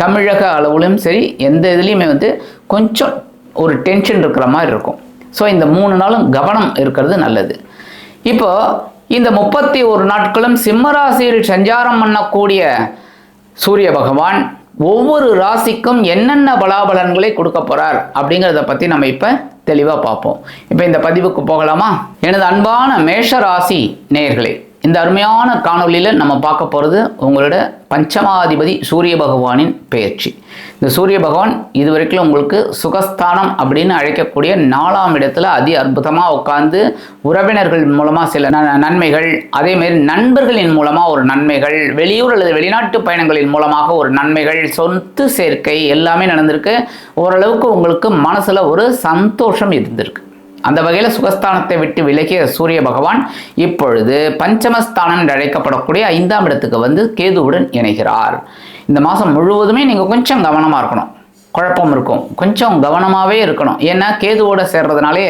தமிழக அளவிலும் சரி எந்த இதுலேயுமே வந்து கொஞ்சம் ஒரு டென்ஷன் இருக்கிற மாதிரி இருக்கும். ஸோ இந்த மூணு நாளும் கவனம் இருக்கிறது நல்லது. இப்போ இந்த முப்பத்தி ஒரு நாட்களும் சிம்மராசியில் சஞ்சாரம் பண்ணக்கூடிய சூரிய பகவான் ஒவ்வொரு ராசிக்கும் என்னென்ன பலாபலன்களை கொடுக்க போறார் அப்படிங்கிறத பற்றி நம்ம இப்போ தெளிவாக பார்ப்போம். இப்போ இந்த பதிவுக்கு போகலாமா? எனது அன்பான மேஷ ராசி நேர்களே இந்த அருமையான காணொளியில் நம்ம பார்க்க போகிறது உங்களோட பஞ்சமாதிபதி சூரிய பகவானின் பெயர்ச்சி. இந்த சூரிய பகவான் இதுவரைக்கும் உங்களுக்கு சுகஸ்தானம் அப்படின்னு அழைக்கக்கூடிய நாலாம் இடத்துல அதி அற்புதமாக உட்காந்து உறவினர்கள் மூலமாக சில ந- நன்மைகள் அதேமாரி நண்பர்களின் மூலமாக ஒரு நன்மைகள் வெளியூர் அல்லது வெளிநாட்டு பயணங்களின் மூலமாக ஒரு நன்மைகள் சொத்து சேர்க்கை எல்லாமே நடந்திருக்கு. ஓரளவுக்கு உங்களுக்கு மனசில் ஒரு சந்தோஷம் இருந்திருக்கு. அந்த வகையில் சுகஸ்தானத்தை விட்டு விலகிய சூரிய பகவான் இப்பொழுது பஞ்சமஸ்தானம் என்று அழைக்கப்படக்கூடிய ஐந்தாம் இடத்துக்கு வந்து கேதுவுடன் இணைகிறார். இந்த மாதம் முழுவதுமே நீங்கள் கொஞ்சம் கவனமாக இருக்கணும். குழப்பம் இருக்கும். கொஞ்சம் கவனமாகவே இருக்கணும். ஏன்னா கேதுவோட சேர்றதுனாலே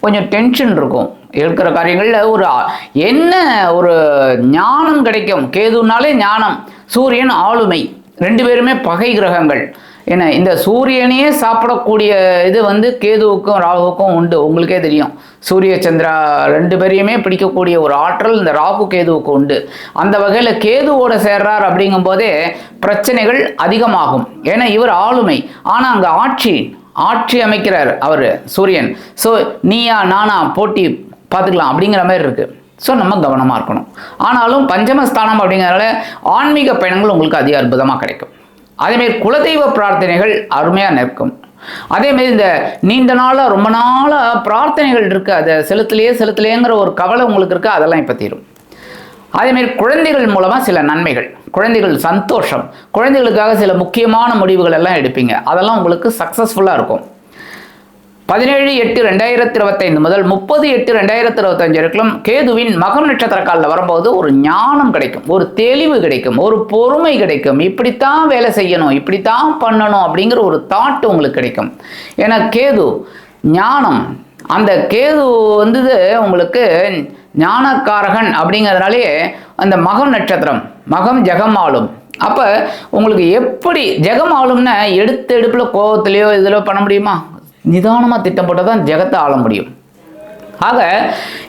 கொஞ்சம் டென்ஷன் இருக்கும். இருக்கிற காரியங்களில் ஒரு என்ன ஒரு ஞானம் கிடைக்கும்? கேதுனாலே ஞானம் சூரியன் ஆளுமை. ரெண்டு பேருமே பகை கிரகங்கள். ஏன்னா இந்த சூரியனையே சாப்பிடக்கூடிய இது வந்து கேதுவுக்கும் ராகுவுக்கும் உண்டு. உங்களுக்கே தெரியும். சூரிய சந்திரா ரெண்டு பேரையுமே பிடிக்கக்கூடிய ஒரு ஆற்றல் இந்த ராகு கேதுவுக்கு உண்டு. அந்த வகையில் கேதுவோட சேர்றார் அப்படிங்கும்போதே பிரச்சனைகள் அதிகமாகும். ஏன்னா இவர் ஆளுமை. ஆனால் அங்கே ஆட்சி ஆட்சி அமைக்கிறார் அவர் சூரியன். ஸோ நீயா நானா போட்டி பார்த்துக்கலாம் அப்படிங்கிற மாதிரி இருக்குது ஸோ நம்ம கவனமாக இருக்கணும். ஆனாலும் பஞ்சமஸ்தானம் அப்படிங்கிறனால ஆன்மீக பயணங்கள் உங்களுக்கு அதிக அற்புதமாக கிடைக்கும். அதேமாரி குலதெய்வ பிரார்த்தனைகள் அருமையாக நிற்கும். அதேமாரி இந்த நீண்ட நாளாக ரொம்ப நாளாக பிரார்த்தனைகள் இருக்குது அதை செலுத்தலையே செலுத்தலையேங்கிற ஒரு கவலை உங்களுக்கு இருக்குது அதெல்லாம் இப்போ தீரும். அதேமாரி குழந்தைகள் மூலமாக சில நன்மைகள் குழந்தைகள் சந்தோஷம் குழந்தைகளுக்காக சில முக்கியமான முடிவுகள் எல்லாம் எடுப்பீங்க. அதெல்லாம் உங்களுக்கு சக்ஸஸ்ஃபுல்லாக இருக்கும். பதினேழு எட்டு ரெண்டாயிரத்தி இருபத்தைந்து முதல் முப்பது எட்டு ரெண்டாயிரத்தி இருபத்தஞ்சு வரைக்கும் கேதுவின் மகம் நட்சத்திர காலில் வரும்போது ஒரு ஞானம் கிடைக்கும் ஒரு தெளிவு கிடைக்கும் ஒரு பொறுமை கிடைக்கும். இப்படித்தான் வேலை செய்யணும் இப்படித்தான் பண்ணணும் அப்படிங்கிற ஒரு தாட் உங்களுக்கு கிடைக்கும். ஏன்னா கேது ஞானம் அந்த கேது வந்தது உங்களுக்கு ஞானக்காரகன் அப்படிங்கிறதுனாலே அந்த மகம் நட்சத்திரம் மகம் ஜெகம் ஆளும். அப்போ உங்களுக்கு எப்படி ஜெகம் ஆளும்னா எடுத்த எடுப்பில் கோவத்திலையோ இதில் பண்ண முடியுமா? நிதானமாக திட்டம் போட்டால் தான் ஜெகத்தை ஆள முடியும். ஆக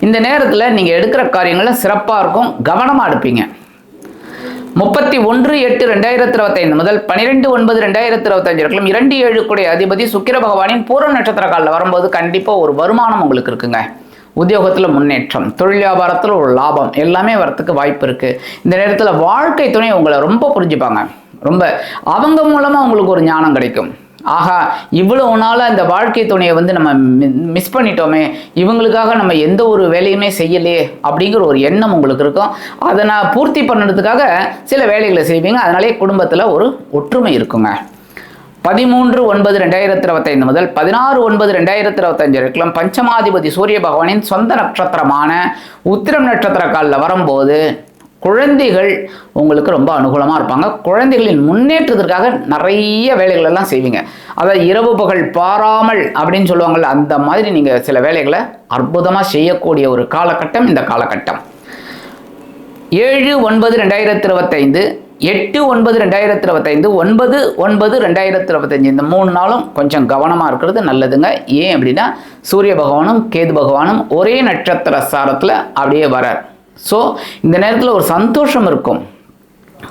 இந்த நேரத்தில் நீங்கள் எடுக்கிற காரியங்களை சிறப்பாக இருக்கும் கவனமாக எடுப்பீங்க. முப்பத்தி ஒன்று எட்டு ரெண்டாயிரத்தி இருபத்தைந்து முதல் பன்னிரெண்டு ஒன்பது ரெண்டாயிரத்தி இருபத்தஞ்சு வரைக்கும் இரண்டு ஏழு கூடிய அதிபதி சுக்கிர பகவானின் பூர்வ நட்சத்திர காலில் வரும்போது கண்டிப்பாக ஒரு வருமானம் உங்களுக்கு இருக்குங்க. உத்தியோகத்தில் முன்னேற்றம் தொழில் வியாபாரத்தில் ஒரு லாபம் எல்லாமே வரத்துக்கு வாய்ப்பு இருக்குது இந்த நேரத்தில் வாழ்க்கை துணை உங்களை ரொம்ப புரிஞ்சுப்பாங்க. ரொம்ப அவங்க மூலமாக உங்களுக்கு ஒரு ஞானம் கிடைக்கும். ஆஹா இவ்வளவு நாளாக இந்த வாழ்க்கை துணையை வந்து நம்ம மிஸ் பண்ணிட்டோமே இவங்களுக்காக நம்ம எந்த ஒரு வேலையுமே செய்யலையே அப்படிங்கிற ஒரு எண்ணம் உங்களுக்கு இருக்கும். அதை நான் பூர்த்தி பண்ணுறதுக்காக சில வேலைகளை செய்வீங்க. அதனாலே குடும்பத்தில் ஒரு ஒற்றுமை இருக்குங்க. பதிமூன்று ஒன்பது ரெண்டாயிரத்தி இருபத்தைந்து முதல் பதினாறு ஒன்பது ரெண்டாயிரத்தி இருபத்தஞ்சு வரைக்கும் பஞ்சமாதிபதி சூரிய பகவானின் சொந்த நட்சத்திரமான உத்திரம் நட்சத்திர காலில் வரும்போது குழந்தைகள் உங்களுக்கு ரொம்ப அனுகூலமாக இருப்பாங்க. குழந்தைகளின் முன்னேற்றத்திற்காக நிறைய வேலைகள் எல்லாம் செய்வீங்க. அதாவது இரவு பகல் பாராமல் அப்படின்னு சொல்லுவாங்கள்ல அந்த மாதிரி நீங்கள் சில வேலைகளை அற்புதமாக செய்யக்கூடிய ஒரு காலகட்டம் இந்த காலகட்டம். ஏழு ஒன்பது ரெண்டாயிரத்தி இருபத்தைந்து எட்டு ஒன்பது ரெண்டாயிரத்தி இருபத்தைந்து ஒன்பது ஒன்பது ரெண்டாயிரத்தி இருபத்தஞ்சி இந்த மூணு நாளும் கொஞ்சம் கவனமாக இருக்கிறது நல்லதுங்க. ஏன் அப்படின்னா சூரிய பகவானும் கேது பகவானும் ஒரே நட்சத்திர சாரத்தில் அப்படியே வரார். ஸோ இந்த நேரத்தில் ஒரு சந்தோஷம் இருக்கும்.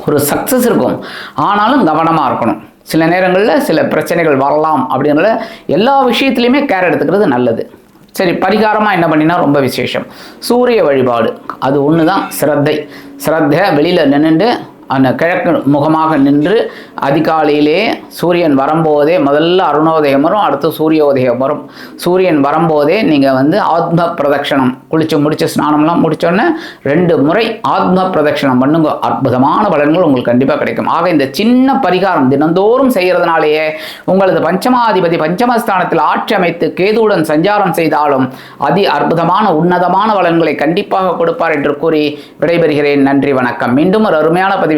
ஒரு சக்ஸஸ் இருக்கும். ஆனாலும் கவனமாக இருக்கணும். சில நேரங்களில் சில பிரச்சனைகள் வரலாம் அப்படிங்கிறத எல்லா விஷயத்துலையுமே கேர் எடுத்துக்கிறது நல்லது. சரி பரிகாரமாக என்ன பண்ணினா ரொம்ப விசேஷம். சூரிய வழிபாடு. அது ஒன்று தான் சிரத்தை. சிரத்தை வெளியில் நின்றுட்டு அந்த கிழக்கு முகமாக நின்று அதிகாலையிலே சூரியன் வரும்போதே முதல்ல அருணோதயம் வரும் அடுத்து சூரியோதயம் வரும். சூரியன் வரும்போதே நீங்கள் வந்து ஆத்ம பிரதட்சணம். குளித்து முடித்து ஸ்நானம்லாம் முடிச்சோன்னே ரெண்டு முறை ஆத்ம பிரதட்சணம் பண்ணுங்க. அற்புதமான பலன்கள் உங்களுக்கு கண்டிப்பாக கிடைக்கும். ஆக இந்த சின்ன பரிகாரம் தினந்தோறும் செய்கிறதுனாலேயே உங்களது பஞ்சமாதிபதி பஞ்சமஸ்தானத்தில் ஆட்சி அமைத்து கேதுவுடன் சஞ்சாரம் செய்தாலும் அதி அற்புதமான உன்னதமான பலன்களை கண்டிப்பாக கொடுப்பார் என்று கூறி விடைபெறுகிறேன். நன்றி வணக்கம். மீண்டும் ஒரு அருமையான பதிவு